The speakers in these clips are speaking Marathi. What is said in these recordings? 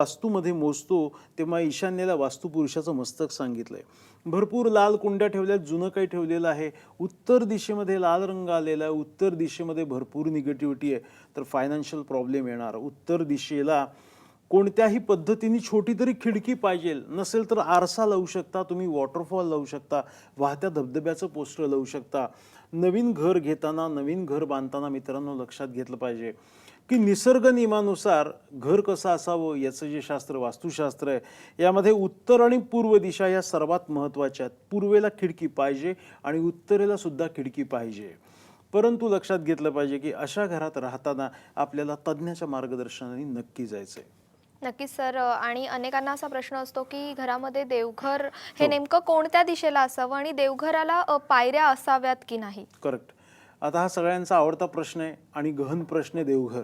वास्तूमध्ये मोजतो तेव्हा ईशान्येला वास्तुपुरुषाचं मस्तक सांगितलंय. भरपूर लाल कुंड्या ठेवल्यात जुनं काही ठेवलेलं आहे. उत्तर दिशेमध्ये लाल रंग आलेला आहे. उत्तर दिशेमध्ये भरपूर निगेटिव्हिटी आहे. तर फायनान्शियल प्रॉब्लेम येणार. उत्तर दिशेला कोणत्याही पद्धतीने छोटी तरी खिडकी पाहिजे. नसेल तर आरसा लावू शकता तुम्ही वॉटरफॉल लावू शकता वाहत्या धबधब्याचं पोस्टर लावू शकता. नवीन घर घेताना नवीन घर बांधताना मित्रांनो लक्षात घेतलं पाहिजे. की निसर्ग नियमानुसार घर कसं असावं याचं जे शास्त्र वास्तुशास्त्र आहे यामध्ये उत्तर आणि पूर्व दिशा या सर्वात महत्त्वाच्या आहेत. पूर्वेला खिडकी पाहिजे आणि उत्तरेला सुद्धा खिडकी पाहिजे. परंतु लक्षात घेतलं पाहिजे की अशा घरात राहताना आपल्याला तज्ज्ञाच्या मार्गदर्शनाने नक्की जायचं आहे नक्कीच सर. आणि अनेकांना असा प्रश्न असतो की घरामध्ये देवघर हे नेमकं कोणत्या दिशेला असावं आणि देवघराला पायऱ्या असाव्यात की नाही? करेक्ट. आता हा सगळ्यांचा आवडता प्रश्न आहे आणि गहन प्रश्न आहे देवघर.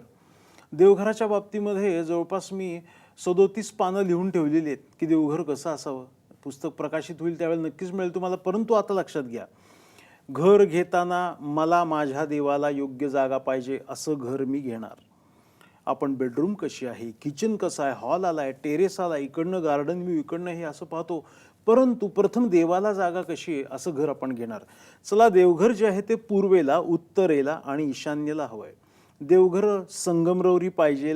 देवघराच्या बाबतीमध्ये जवळपास मी सदोतीस पानं लिहून ठेवलेली आहेत की देवघर कसं असावं. पुस्तक प्रकाशित होईल त्यावेळेला नक्कीच मिळेल तुम्हाला परंतु आता लक्षात घ्या. घर घेताना मला माझ्या देवाला योग्य जागा पाहिजे असं घर मी घेणार. आपण बेडरूम कशी आहे किचन कसं आहे हॉल आला आहे टेरेस आला इकडनं गार्डन मी इकडनं हे असं पाहतो. परंतु प्रथम देवाला जागा कशी आहे असं घर आपण घेणार. चला देवघर जे आहे ते पूर्वेला उत्तरेला आणि ईशान्येला हवं आहे देवघर संगमरवरी पाहिजे.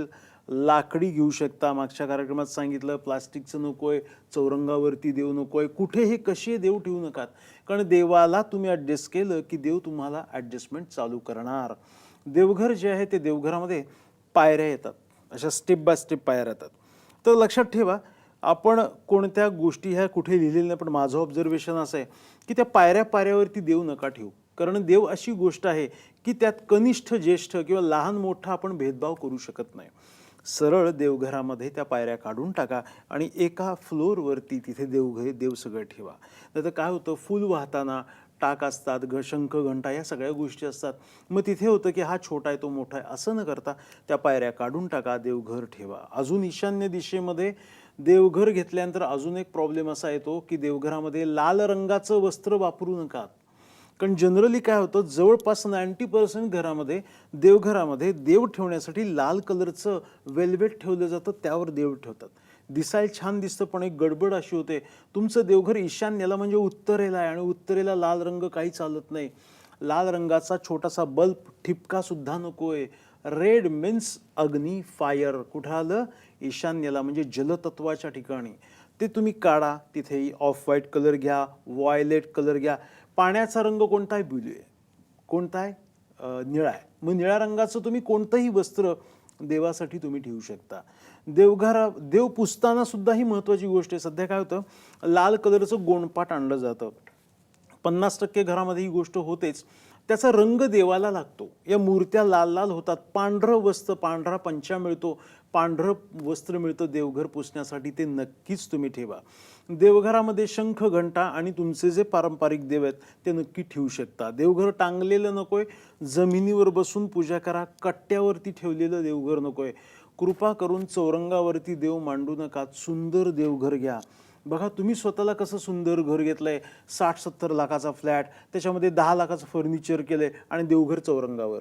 लाकडी घेऊ शकता. मागच्या कार्यक्रमात सांगितलं प्लास्टिकचं नको आहे चौरंगावरती देव कुठे कुठेही कसे देव ठेवू नकात. कारण देवाला तुम्ही ॲडजस्ट केलं की देव तुम्हाला ॲडजस्टमेंट चालू करणार. देवघर जे आहे ते देवघरामध्ये पायऱ्या येतात. अशा स्टेप बाय स्टेप पायऱ्या येतात तर लक्षात ठेवा आपण कोणत्या गोष्टी ह्या कुठे लिहिलेल्या नाही पण माझं ऑब्झर्वेशन असं आहे की त्या पायऱ्या पायऱ्यावरती देव नका ठेवू. कारण देव अशी गोष्ट आहे की त्यात कनिष्ठ ज्येष्ठ किंवा लहान मोठा आपण भेदभाव करू शकत नाही. सरळ देवघरामध्ये त्या पायऱ्या काढून टाका आणि एका फ्लोअरवरती तिथे देवघर देव सगळं ठेवा. नाही तर काय होतं? फुल वाहताना टाक असतात घ शंख घंटा या सगळ्या गोष्टी असतात. मग तिथे होतं की हा छोटा आहे तो मोठा आहे असं न करता त्या पायऱ्या काढून टाका देवघर ठेवा. अजून ईशान्य दिशेमध्ये देवघर घेतल्यानंतर अजून एक प्रॉब्लेम असा येतो की देवघरामध्ये लाल रंगाचं वस्त्र वापरू नका. कारण जनरली काय होतं जवळपास नाईन्टी पर्सेंट घरामध्ये देवघरामध्ये देव ठेवण्यासाठी लाल कलरचं वेल्वेट ठेवलं जातं त्यावर देव ठेवतात. दिसायला छान दिसतं पण एक गडबड अशी होते. तुमचं देवघर ईशान्येला म्हणजे उत्तरेला आहे आणि उत्तरेला लाल रंग काही चालत नाही. लाल रंगाचा छोटासा बल्ब ठिपकासुद्धा नको आहे रेड मीन्स अग्नी फायर कुठं आलं? ईशान्येला म्हणजे जलतत्वाच्या ठिकाणी. ते तुम्ही काढा तिथे ऑफ व्हाईट कलर घ्या व्हायलेट कलर घ्या. पाण्याचा रंग कोणता आहे ब्लू आहे. कोणता आहे निळा आहे. मग निळ्या रंगाचं तुम्ही कोणतंही वस्त्र देवासाठी तुम्ही ठेवू शकता. देवघरा देव पुसताना सुद्धा ही महत्त्वाची गोष्ट आहे. सध्या काय होतं लाल कलरचं गोंडपाट आणलं जातं. पन्नास टक्के घरामध्ये ही गोष्ट होतेच. त्याचा रंग देवाला लागतो. या मूर्त्या लाल लाल होतात. पांढरं वस्त्र पांढरा पंचा मिळतो. पांढरं वस्त्र मिळतं देवघर पुसण्यासाठी. ते नक्कीच तुम्ही ठेवा. देवघरामध्ये शंख घंटा आणि तुमचे जे पारंपरिक देव आहेत ते नक्की ठेवू शकता. देवघर टांगलेलं नको आहे जमिनीवर बसून पूजा करा. कट्ट्यावरती ठेवलेलं देवघर नको आहे कृपा करून चौरंगावरती देव मांडू नका. सुंदर देवघर घ्या. बघा तुम्ही स्वतःला कसं सुंदर घर घेतलंय? साठ सत्तर लाखाचा फ्लॅट त्याच्यामध्ये दहा लाखाचं फर्निचर केलंय आणि देवघर चौरंगावर.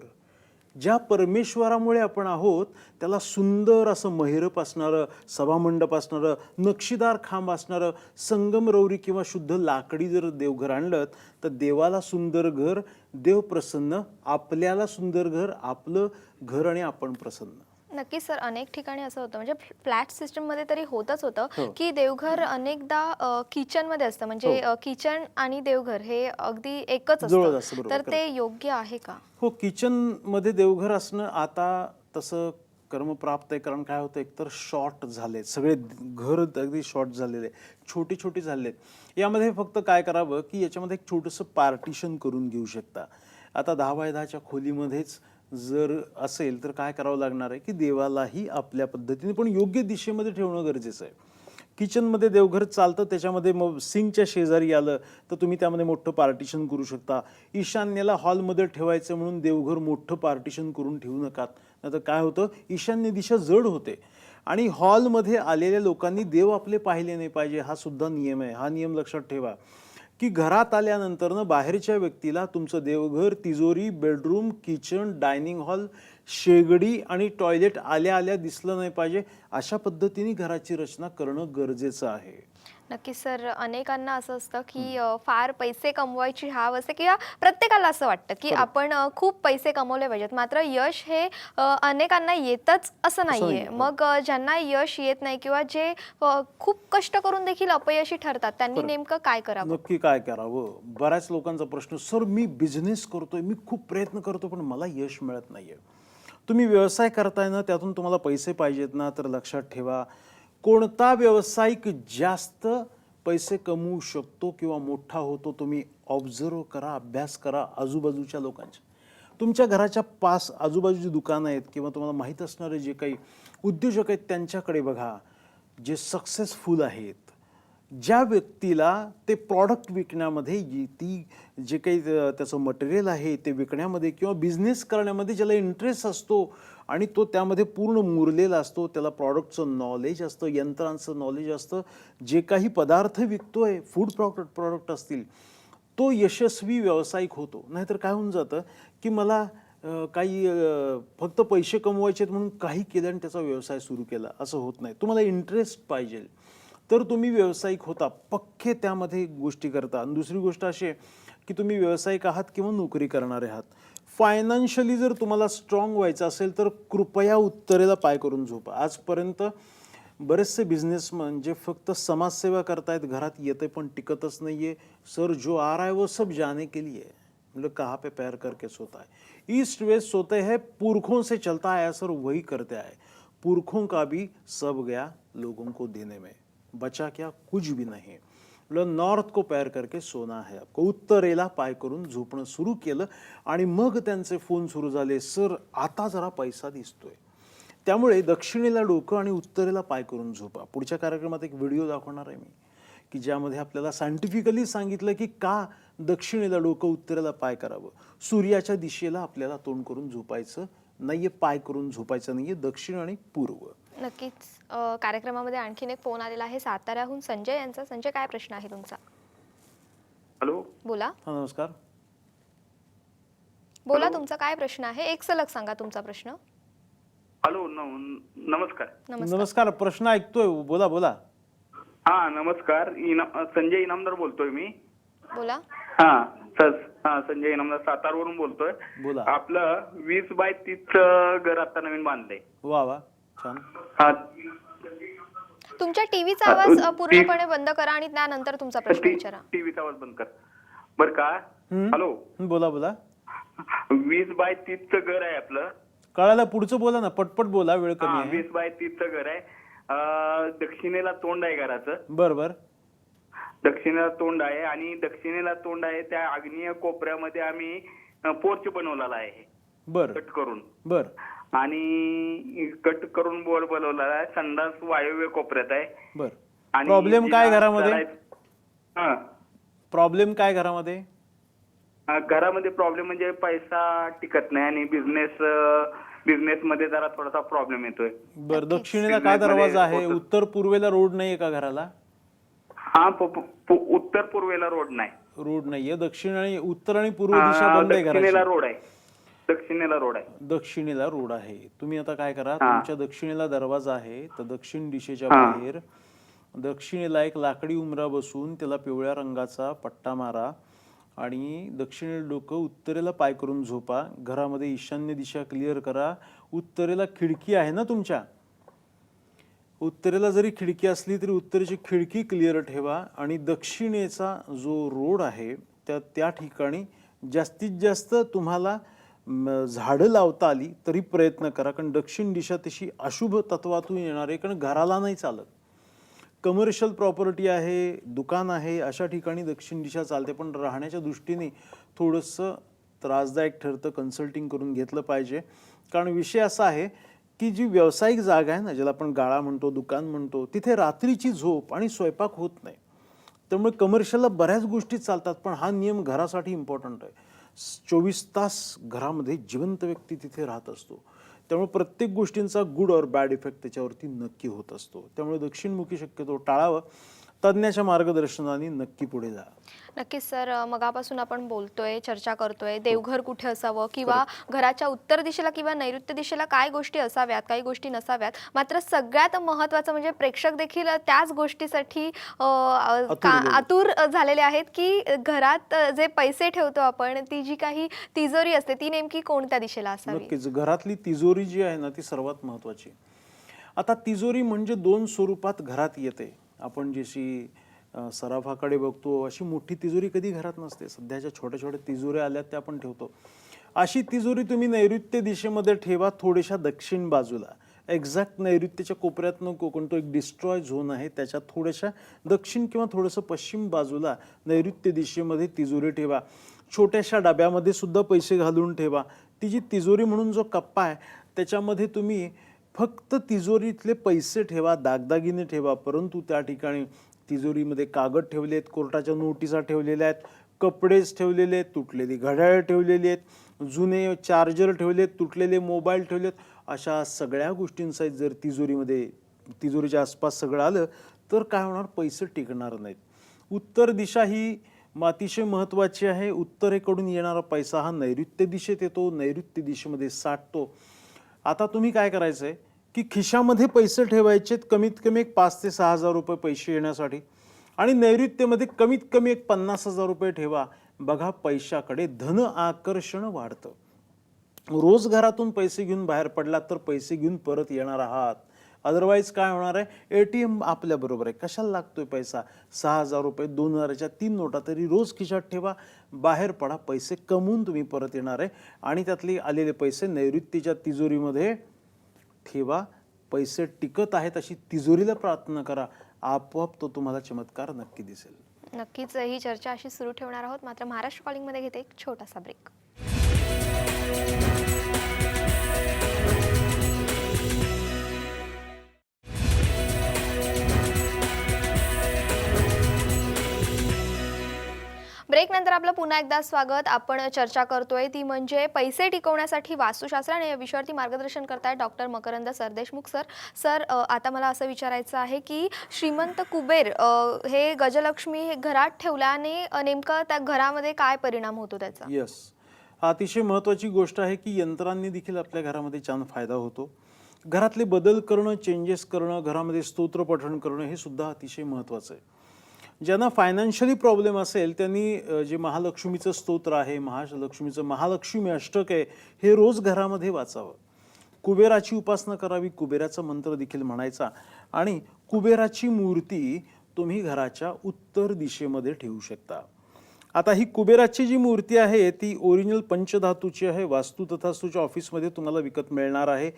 ज्या परमेश्वरामुळे आपण आहोत त्याला सुंदर असं महिरप असणारं सभामंडप असणारं नक्षीदार खांब असणारं संगमरौरी किंवा शुद्ध लाकडी जर देवघर आणलं तर देवाला सुंदर घर देव प्रसन्न आपल्याला सुंदर घर आपलं घर आणि आपण प्रसन्न. नक्कीच सर अनेक ठिकाणी असं होतं. म्हणजे फ्लॅट सिस्टममध्ये तरी होतच होतं हो. की देवघर अनेकदा किचनमध्ये असतं. म्हणजे किचन आणि देवघर हे अगदी एकच असतं. तर ते योग्य आहे का? हो किचनमध्ये देवघर असणं आता तसं कर्मप्राप्त आहे. कारण काय होतं एकतर शॉर्ट झाले सगळे घर अगदी शॉर्ट झालेले छोटी छोटी झाले यामध्ये फक्त काय करावं की याच्यामध्ये एक छोटंसं पार्टिशन करून घेऊ शकता. आता दहा बाय दहाच्या खोलीमध्येच जर असेल तर काय करावं लागणार आहे की देवालाही आपल्या पद्धतीने पण योग्य दिशेमध्ये ठेवणं गरजेचं आहे. किचनमध्ये देवघर चालतं त्याच्यामध्ये मग सिंकच्या शेजारी आलं तर तुम्ही त्यामध्ये मोठं पार्टिशन करू शकता. ईशान्येला हॉलमध्ये ठेवायचं म्हणून देवघर मोठं पार्टिशन करून ठेवू नकात नाहीतर काय होतं? ईशान्य दिशा जड होते. आणि हॉलमध्ये आलेल्या लोकांनी देव आपले पाहिले नाही पाहिजे हा सुद्धा नियम आहे. हा नियम लक्षात ठेवा. की घरात आल्यानंतरनं बाहेरच्या व्यक्तीला तुमचं देवघर तिजोरी बेडरूम किचन डायनिंग हॉल शेगडी आणि टॉयलेट आल्या आल्या दिसलं नाही पाहिजे अशा पद्धतीने घराची रचना करणं गरजेचं आहे. नक्कीच सर अनेकांना असं असतं की अ, फार पैसे कमवायची हाव असते किंवा प्रत्येकाला असं वाटतं की आपण अ, खूप पैसे कमवले पाहिजेत. मात्र यश हे अ, अनेकांना येतच असं नाहीये. नाहीये, हो. मग अ, ज्यांना यश येत नाही किंवा जे अ, खूप कष्ट करून देखील अपयशी ठरतात त्यांनी नेमकं काय करावं? नक्की काय करावं? बऱ्याच लोकांचा प्रश्न सर मी बिझनेस करतोय मी खूप प्रयत्न करतो पण मला यश मिळत नाहीये. तुम्ही व्यवसाय करताय ना त्यातून तुम्हाला पैसे पाहिजेत ना तर लक्षात ठेवा. कोणता व्यावसायिक जास्त पैसे कमवू शकतो किंवा मोठा होतो तुम्ही ऑब्झर्व करा अभ्यास करा आजूबाजूच्या लोकांच्या तुमच्या घराच्या पास आजूबाजूची दुकानं आहेत किंवा तुम्हाला माहीत असणारे जे काही उद्योजक आहेत त्यांच्याकडे बघा जे सक्सेसफुल आहेत. ज्या व्यक्तीला ते प्रॉडक्ट विकण्यामध्ये जी- ती जे काही त्याचं मटेरियल आहे ते विकण्यामध्ये किंवा बिझनेस करण्यामध्ये ज्याला इंटरेस्ट असतो आणि तो त्यामध्ये पूर्ण मुरलेला असतो त्याला प्रॉडक्टचं नॉलेज असतं यंत्रांचं नॉलेज असतं जे काही पदार्थ विकतोय फूड प्रॉडक्ट प्रॉडक्ट असतील तो यशस्वी व्यावसायिक होतो. नाहीतर काय होऊन जातं की मला काही फक्त पैसे कमवायचे आहेत म्हणून काही केलं आणि त्याचा व्यवसाय सुरू केला. असं होत नाही. तुम्हाला इंटरेस्ट पाहिजे. तर तुम्ही व्यावसायिक होता. पक्के त्यामध्ये गोष्टी करता. आणि दुसरी गोष्ट अशी आहे की तुम्ही व्यावसायिक आहात किंवा नोकरी करणारे आहात. फायनान्शियली जर तुम्हाला स्ट्रॉंग व्हायचं असेल तर कृपया उत्तरेला पाय करून झोपा. आजपर्यंत बरेचसे बिझनेसमन जे फक्त समाजसेवा करतायत घरात येते पण टिकतच नाहीये. सर जो आ रहा है वो सब जाने के लिए मतलब कहाँ पे पैर करके सोता है? ईस्ट वेस्ट सोते हैं पुरखों से चलता आया सर वही करते आए. पुरखों का भी सब गया लोगों को देने में. बचा क्या? कुछ भी नहीं मतलब नॉर्थ को पैर करके सोना है आपको. उत्तरेला पाय करून झोपणं सुरू केलं आणि मग त्यांचे फोन सुरू झाले. सर आता जरा पैसा दिसतोय. त्यामुळे दक्षिणेला डोकं आणि उत्तरेला पाय करून झोपा. पुढच्या कार्यक्रमात एक व्हिडिओ दाखवणार आहे मी की ज्यामध्ये आपल्याला सायंटिफिकली सांगितलं की का दक्षिणेला डोकं उत्तरेला पाय करावं. सूर्याच्या दिशेला आपल्याला तोंड करून झोपायचं नाही आहे पाय करून झोपायचं नाही आहे दक्षिण आणि पूर्व. नक्कीच. अ, कार्यक्रमामध्ये आणखीन एक फोन आलेला आहे. साताऱ्याहून संजय यांचा. संजय काय प्रश्न आहे तुमचा? हॅलो? बोला. हा नमस्कार. बोला तुमचा काय प्रश्न आहे? एक सलग सांगा तुमचा प्रश्न. हॅलो नमस्कार. नमस्कार. नमस्कार प्रश्न ऐकतोय. बोला बोला. हा नमस्कार. इना- संजय इनामदार बोलतोय मी. बोला. हा सर हा संजय इनामदार सातारवरून बोलतोय. बोला. आपलं वीस बाय तीस घर आता नवीन बांधलंय. वा वा. छान. हा. तुमच्या टीव्हीचा आवाज अ, पूर्णपणे बंद करा आणि त्यानंतर तुमचा प्रश्न विचारा. टीव्हीचा आवाज बंद कर. बर का? हम्म. हॅलो. हं, बोला बोला. वीस बाय तीसचं घर आहे आपलं. कळायला पुढचं बोला ना. पटपट बोला वेळ हा कमी आहे. वीस बाय तीसचं घर आहे. अं, दक्षिणेला तोंड आहे घराचं. बर बर. दक्षिणेला तोंड आहे आणि दक्षिणेला तोंड आहे त्या आग्नेय कोपऱ्यामध्ये आम्ही पोर्च बनवलेला आहे. बर. कट करून. बर. आणि कट करून बोर बनवलेला आहे. संडास वायव्य कोपऱ्यात आहे. बर. आणि प्रॉब्लेम काय घरामध्ये? हा. प्रॉब्लेम काय घरामध्ये? अं, घरामध्ये प्रॉब्लेम म्हणजे पैसा टिकत नाही आणि बिझनेस बिझनेस मध्ये जरा थोडासा प्रॉब्लेम येतोय. बर दक्षिणेला काय दरवाजा आहे? उत्तर पूर्वेला रोड नाहीये का घराला? हा प- प- प- उत्तर पूर्वेला रोड नाही. रोड नाहीये. दक्षिण आणि उत्तर आणि पूर्व दिशा हा, बंद आहे दक्षिणेला घराची. रोड आहे. दक्षिणेला रोड आहे. दक्षिणेला रोड आहे. तुम्ही आता काय करा. तुमच्या दक्षिणेला दरवाजा आहे तर दक्षिण दिशेच्या. बाहेर दक्षिणेला एक लाकडी उमरा बसून त्याला पिवळ्या रंगाचा पट्टा मारा आणि दक्षिणेला डोकं उत्तरेला पाय करून झोपा. घरामध्ये ईशान्य दिशा क्लिअर करा. उत्तरेला खिडकी आहे ना तुमच्या? उत्तरेला जरी खिडकी असली तरी उत्तरेची खिडकी क्लिअर ठेवा आणि दक्षिणेचा जो रोड आहे त्या त्या ठिकाणी जास्तीत जास्त तुम्हाला झाडं लावता आली तरी प्रयत्न करा. कारण दक्षिण दिशा तशी अशुभ तत्वातून येणार आहे कारण घराला नाही चालत. कमर्शियल प्रॉपर्टी आहे दुकान आहे अशा ठिकाणी दक्षिण दिशा चालते. पण राहण्याच्या दृष्टीने थोडंसं त्रासदायक ठरतं कन्सल्टिंग करून घेतलं पाहिजे. कारण विषय असा आहे की जी व्यावसायिक जागा आहे ना ज्याला आपण गाळा म्हणतो दुकान म्हणतो तिथे रात्रीची झोप आणि स्वयंपाक होत नाही. त्यामुळे कमर्शियलला बऱ्याच गोष्टी चालतात पण हा नियम घरासाठी इम्पॉर्टंट आहे. चोवीस तास घरामध्ये जिवंत व्यक्ती तिथे राहत असतो. त्यामुळे प्रत्येक गोष्टींचा गुड और बॅड इफेक्ट त्याच्यावरती नक्की होत असतो. त्यामुळे दक्षिणमुखी शक्यतो टाळावं. तज्ज्ञाच्या मार्गदर्शनाने नक्की पुढे जा. नक्कीच सर. मगापासून आपण बोलतोय चर्चा करतोय देवघर कुठे असावं किंवा घराच्या उत्तर दिशेला किंवा नैऋत्य दिशेला काय गोष्टी असाव्यात काही गोष्टी नसाव्यात. मात्र सगळ्यात महत्त्वाचं म्हणजे प्रेक्षक देखील त्याच गोष्टीसाठी. आतुर झालेले. आहेत की घरात जे पैसे ठेवतो आपण ती जी काही तिजोरी असते ती नेमकी कोणत्या दिशेला असावी? नक्कीच. घरातली तिजोरी जी आहे ना ती सर्वात महत्वाची आता तिजोरी म्हणजे दोन स्वरूपात घरात येते. आपण जशी सराफाकडे बघतो अशी मोठी तिजोरी कधी घरात नसते. सध्याच्या छोट्या छोट्या तिजोऱ्या आल्यात त्या आपण ठेवतो. अशी तिजोरी तुम्ही नैऋत्य दिशेमध्ये ठेवा थोड्याशा दक्षिण बाजूला. एक्झॅक्ट नैऋत्यच्या कोपऱ्यात नको पण तो एक डिस्ट्रॉय झोन आहे. त्याच्या थोड्याशा दक्षिण किंवा थोडंसं पश्चिम बाजूला नैऋत्य दिशेमध्ये तिजोरी ठेवा. छोट्याशा डब्यामध्ये सुद्धा पैसे घालून ठेवा. ती जी तिजोरी म्हणून जो कप्पा आहे त्याच्यामध्ये तुम्ही फक्त तिजोरीतले पैसे ठेवा दागदागिने ठेवा परंतु त्या ठिकाणी तिजोरीमध्ये कागद ठेवले आहेत कोर्टाच्या नोटिसा ठेवलेल्या आहेत कपडेच ठेवलेले आहेत तुटलेली घड्याळ ठेवलेली आहेत जुने चार्जर ठेवले आहेत तुटलेले मोबाईल ठेवलेत अशा सगळ्या गोष्टींचा जर तिजोरीमध्ये तिजोरीच्या आसपास सगळं आलं तर काय होणार? पैसे टिकणार नाहीत. उत्तर दिशा ही अतिशय महत्त्वाची आहे. उत्तरेकडून येणारा पैसा हा नैऋत्य दिशेत येतो. नैऋत्य दिशेमध्ये साठतो. आता तुम्ही काय करायचं आहे की खिशामध्ये पैसे ठेवायचेत कमीत कमी एक पाच ते सहा हजार रुपये पैसे येण्यासाठी. आणि नैऋत्यमध्ये कमीत कमी एक पन्नास हजार रुपये ठेवा. बघा पैशाकडे धन आकर्षण वाढतं. रोज घरातून पैसे घेऊन बाहेर पडलात तर पैसे घेऊन परत येणार आहात. अदरवाईज काय होणार आहे? ए टी एम आपल्याबरोबर आहे. कशाला लागतोय पैसा? सहा हजार रुपये दोन हजाराच्या तीन नोटा तरी रोज खिशात ठेवा. बाहेर पडा. पैसे कमवून तुम्ही परत येणार आहे. आणि त्यातले आलेले पैसे नैऋत्यच्या तिजोरीमध्ये ठेवा. पैसे टिकत आहेत अशी तिजोरीला प्रार्थना करा. आपोआप तो तुम्हाला चमत्कार नक्की दिसेल. नक्कीच ही चर्चा अशी सुरू ठेवणार आहोत. मात्र महाराष्ट्र कॉलिंगमध्ये घेते एक छोटासा ब्रेक आपलं पुन्हा एकदा स्वागत. आपण चर्चा करतोय ती म्हणजे पैसे टिकवण्यासाठी वास्तुशास्त्र आणि या विषयावरती मार्गदर्शन करतायत doctor Makarand Sardeshmukh sir. Sir आता मला असं विचारायचं आहे की श्रीमंत कुबेर हे गजलक्ष्मी हे घरात ठेवल्याने नेमकं त्या घरामध्ये काय परिणाम होतो त्याचा? येस अतिशय महत्त्वाची गोष्ट आहे की यंत्रांनी देखील आपल्या घरामध्ये छान फायदा होतो. घरातले बदल करणं चेंजेस करणं घरामध्ये स्तोत्र पठण करणं हे सुद्धा अतिशय महत्त्वाचं आहे. ज्यांना फायनान्शियली प्रॉब्लेम असेल त्यांनी जे महालक्ष्मीचं स्तोत्र आहे महालक्ष्मीचं महालक्ष्मी अष्टक आहे हे रोज घरामध्ये वाचावं. कुबेराची उपासना करावी कुबेराचा मंत्र देखील म्हणायचा. आणि कुबेराची मूर्ती तुम्ही घराच्या उत्तर दिशेमध्ये ठेवू शकता. आता ही कुबेराची जी मूर्ती आहे ती ओरिजिनल पंचधातूची आहे वास्तू तथास्तूच्या ऑफिसमध्ये तुम्हाला विकत मिळणार आहे.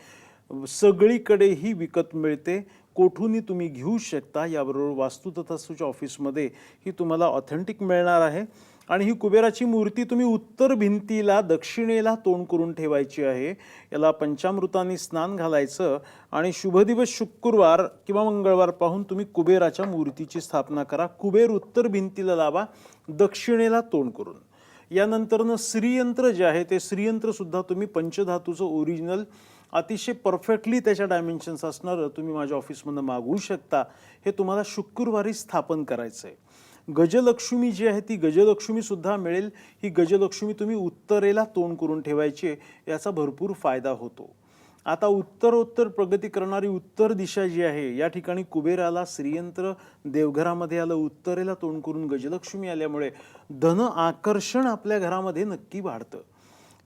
सगळीकडे ही विकत मिळते. कोठूनही तुम्ही घेऊ शकता याबरोबर वास्तू तथास्तूच्या ऑफिसमध्ये ही तुम्हाला ऑथेंटिक मिळणार आहे. आणि ही कुबेराची मूर्ती तुम्ही उत्तर भिंतीला दक्षिणेला तोंड करून ठेवायची आहे. याला पंचामृताने स्नान घालायचं आणि शुभ दिवस शुक्रवार किंवा मंगळवार पाहून तुम्ही कुबेराच्या मूर्तीची स्थापना करा. कुबेर उत्तर भिंतीला लावा दक्षिणेला तोंड करून. यानंतरनं श्रीयंत्र जे आहे ते श्रीयंत्रसुद्धा तुम्ही पंचधातूचं ओरिजिनल अतिशय परफेक्टली त्याच्या डायमेन्शन्स असणारं. तुम्ही माझ्या ऑफिसमधनं मागवू शकता. हे तुम्हाला शुक्रवारी स्थापन करायचं आहे गजलक्ष्मी जी आहे ती गजलक्ष्मी सुद्धा मिळेल. ही गजलक्ष्मी तुम्ही उत्तरेला तोंड करून ठेवायची याचा भरपूर फायदा होतो. आता उत्तरोत्तर प्रगती करणारी उत्तर दिशा जी आहे या ठिकाणी कुबेराला श्रीयंत्र देवघरामध्ये आलं उत्तरेला तोंड करून गजलक्ष्मी आल्यामुळे धन आकर्षण आपल्या घरामध्ये नक्की वाढतं.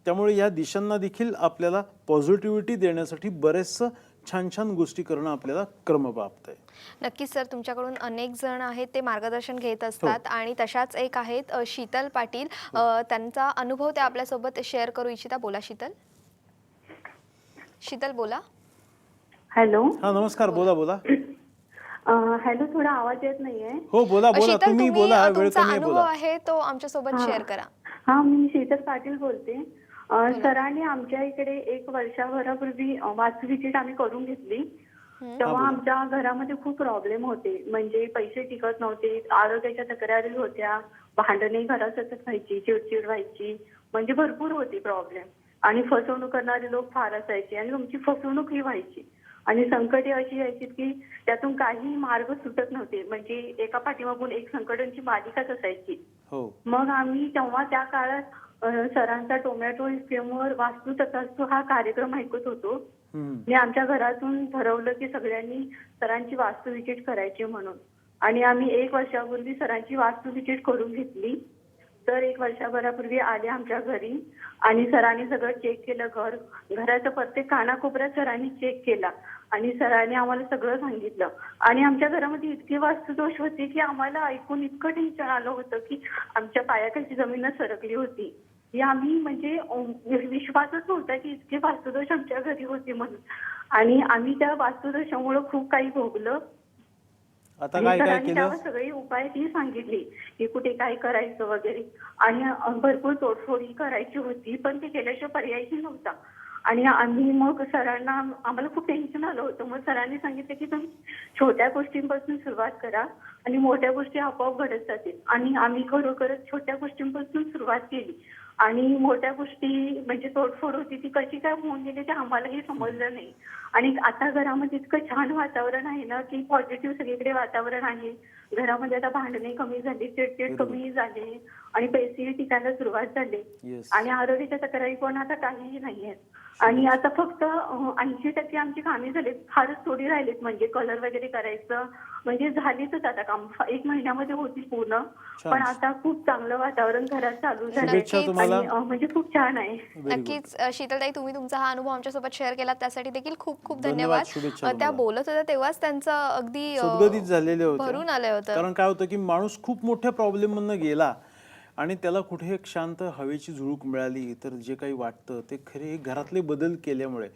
त्यामुळे या दिशांना देखील आपल्याला पॉझिटिव्हिटी देण्यासाठी बरेचसं छान छान गोष्टी करणं आपल्याला क्रमप्राप्त आहे. नक्कीच सर तुमच्याकडून अनेक जण आहेत ते मार्गदर्शन घेत असतात आणि तशाच एक आहेत अ, शीतल पाटील. अ, त्यांचा अनुभव ते आपल्यासोबत शेअर करू इच्छिता. बोला शीतल. शीतल बोला. हॅलो. हा नमस्कार. बोला बोला. अं, हॅलो थोडा आवाज येत नाहीये. हो बोला बोला. शीतल तुम्ही बोला. तुमचा कमी आहे अनुभव आहे तो आमच्यासोबत शेअर करा. हा मी शीतल पाटील बोलते. अं, सरांनी आमच्या इकडे एक वर्षाभरापूर्वी अं, आम्ही करून घेतली. तेव्हा आमच्या घरामध्ये खूप प्रॉब्लेम होते. म्हणजे पैसे टिकत नव्हते आरोग्याच्या तक्रारी होत्या भांडणे घरात सतत व्हायची चिडचिड व्हायची म्हणजे भरपूर होती प्रॉब्लेम आणि फसवणूक करणारे लोक फार असायचे आणि तुमची फसवणूक ही व्हायची. आणि संकटे अशी यायची की त्यातून काही मार्ग सुटत नव्हते. म्हणजे एका पाठीमागून एक संकटांची मालिकाच असायची. हो. मग आम्ही तेव्हा त्या काळात सरांचा टोमॅटो वर वास्तू तथास्तू हा कार्यक्रम ऐकत होतो. मी आमच्या घरातून ठरवलं की सगळ्यांनी सरांची वास्तू विजिट करायची म्हणून. आणि आम्ही एक वर्षापूर्वी सरांची वास्तू विजिट करून घेतली. तर एक वर्षभरापूर्वी आले आमच्या घरी आणि सरांनी सगळं चेक केलं घर. घराचं प्रत्येक कानाकोपऱ्यात सरांनी चेक केला आणि सरांनी आम्हाला सगळं सांगितलं. आणि आमच्या घरामध्ये इतके वास्तुदोष होते की आम्हाला ऐकून इतकं टेन्शन आलं होतं की आमच्या पायाखालची जमीनच सरकली होती. हे आम्ही म्हणजे विश्वासच नव्हता की इतके वास्तुदोष आमच्या घरी होते म्हणून. आणि आम्ही त्या वास्तुदोषामुळे खूप काही भोगलं. आता काय काय केलं? सगळी उपाय ती सांगितली की कुठे काय करायचं वगैरे. आणि भरपूर तोडफोडी करायची होती पण ते केल्याशिवाय पर्यायही नव्हता. आणि आम्ही मग सरांना आम्हाला खूप टेन्शन आलं होतं. मग सरांनी सांगितलं की तुम्ही छोट्या गोष्टींपासून सुरुवात करा आणि मोठ्या गोष्टी आपोआप घडत जातील. आणि आम्ही खरोखरच छोट्या गोष्टींपासून सुरुवात केली. आणि मोठ्या गोष्टी म्हणजे तोडफोड होती ती कशी काय होऊन गेली ते आम्हालाही समजलं नाही. आणि आता घरामध्ये इतकं छान वातावरण आहे ना की पॉझिटिव्ह सगळीकडे वातावरण आहे. घरामध्ये आता भांडणे कमी झाली चिडचिड कमी झाली आणि पैसे टिकायला सुरुवात झाली. आणि आरोग्याच्या तक्रारी पण आता काहीही नाही आहेत आणि आता फक्त ऐंशी टक्के आमची कामे झालीत. फारच थोडी राहिलीत. म्हणजे कलर वगैरे करायचं. म्हणजे झालीच आता काम. एक महिन्यामध्ये होती पूर्ण. पण आता खूप चांगलं वातावरण घरात चालू झालं म्हणजे खूप छान आहे. नक्कीच. शीतलताई तुम्ही तुमचा हा अनुभव आमच्यासोबत शेअर केला त्यासाठी देखील खूप खूप धन्यवाद, त्या. बोलत होत्या तेव्हाच त्यांचं अगदी भरून आलं होतं. कारण काय होतं की माणूस खूप मोठ्या प्रॉब्लेम मधनं गेला. आणि त्याला कुठे एक शांत हवेची झुळूक मिळाली तर जे काही वाटतं ते खरे घरातले बदल केल्यामुळे.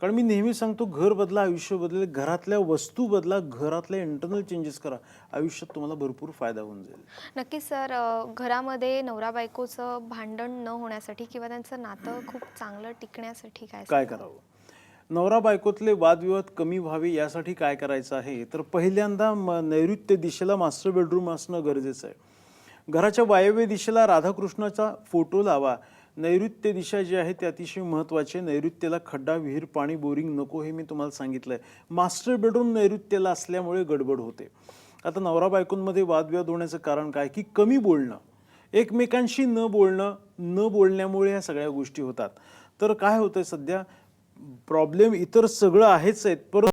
कारण मी नेहमी सांगतो घर बदला आयुष्य बदलेल घरातल्या वस्तू बदला घरातल्या इंटरनल चेंजेस करा. आयुष्यात तुम्हाला भरपूर फायदा होऊन जाईल. नक्कीच सर. घरामध्ये नवरा बायकोचं भांडण न होण्यासाठी किंवा त्यांचं नातं खूप चांगलं टिकण्यासाठी काय काय करावं? नवरा बायकोतले वादविवाद कमी व्हावे यासाठी काय करायचं आहे? तर पहिल्यांदा नैऋत्य दिशेला मास्टर बेडरूम असणं गरजेचं आहे. घराच्या वायव्य दिशेला राधाकृष्णाचा फोटो लावा. नैऋत्य दिशा जी आहे ती अतिशय महत्त्वाची आहे. नैऋत्येला खड्डा विहीर पाणी बोरिंग नको हे मी तुम्हाला सांगितलं आहे मास्टर बेडरूम नैऋत्येला असल्यामुळे गडबड होते. आता नवरा बायकोंमध्ये वादविवाद होण्याचं कारण काय? की कमी बोलणं. एकमेकांशी न बोलणं न बोलण्यामुळे ह्या सगळ्या गोष्टी होतात. तर काय होतंय सध्या? प्रॉब्लेम इतर सगळं आहेच आहेत परंतु